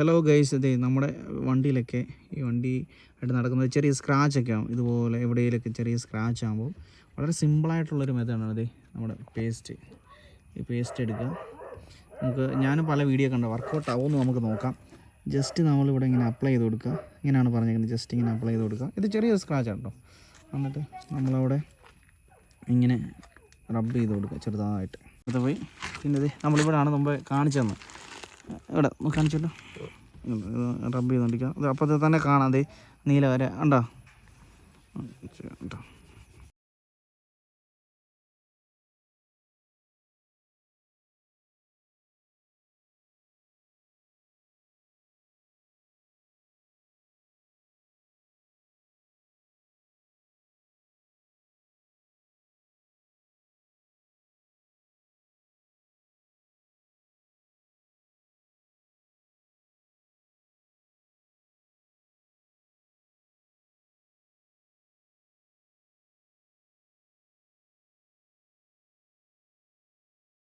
Hello guys ഇതേ നമ്മുടെ വണ്ടിയിലൊക്കെ ഈ വണ്ടി ആയിട്ട് നടക്കുന്നത് ചെറിയ സ്ക്രാച്ചൊക്കെ ആവും. ഇതുപോലെ എവിടെയെങ്കിലൊക്കെ ചെറിയ സ്ക്രാച്ച് ആകുമ്പോൾ വളരെ സിമ്പിളായിട്ടുള്ളൊരു മെത്തേഡാണ് അതെ നമ്മുടെ പേസ്റ്റ് ഈ പേസ്റ്റ് എടുക്കുക. നമുക്ക് ഞാനും പല വീഡിയോ കണ്ട. വർക്കൗട്ട് ആവുമെന്ന് നമുക്ക് നോക്കാം. ജസ്റ്റ് നമ്മളിവിടെ ഇങ്ങനെ അപ്ലൈ ചെയ്ത് കൊടുക്കുക. ഇങ്ങനെയാണ് പറഞ്ഞിരിക്കുന്നത്. ജസ്റ്റ് ഇങ്ങനെ അപ്ലൈ ചെയ്ത് കൊടുക്കുക. ഇത് ചെറിയൊരു സ്ക്രാച്ചാണ് കേട്ടോ എന്നിട്ട് നമ്മളവിടെ ഇങ്ങനെ റബ്ബ് ചെയ്ത് കൊടുക്കുക ചെറുതായിട്ട്. അത് പോയി. പിന്നെ നമ്മളിവിടെയാണ് മുമ്പ് കാണിച്ചു തന്നെ ഇവിടെ കാണിച്ചല്ലോ. റബ്ബ് ചെയ്തുകൊണ്ടിരിക്കുക ഇത് അപ്പോൾ തന്നെ കാണാതെ നീല വരെ. ഉണ്ടോ ഉണ്ടോ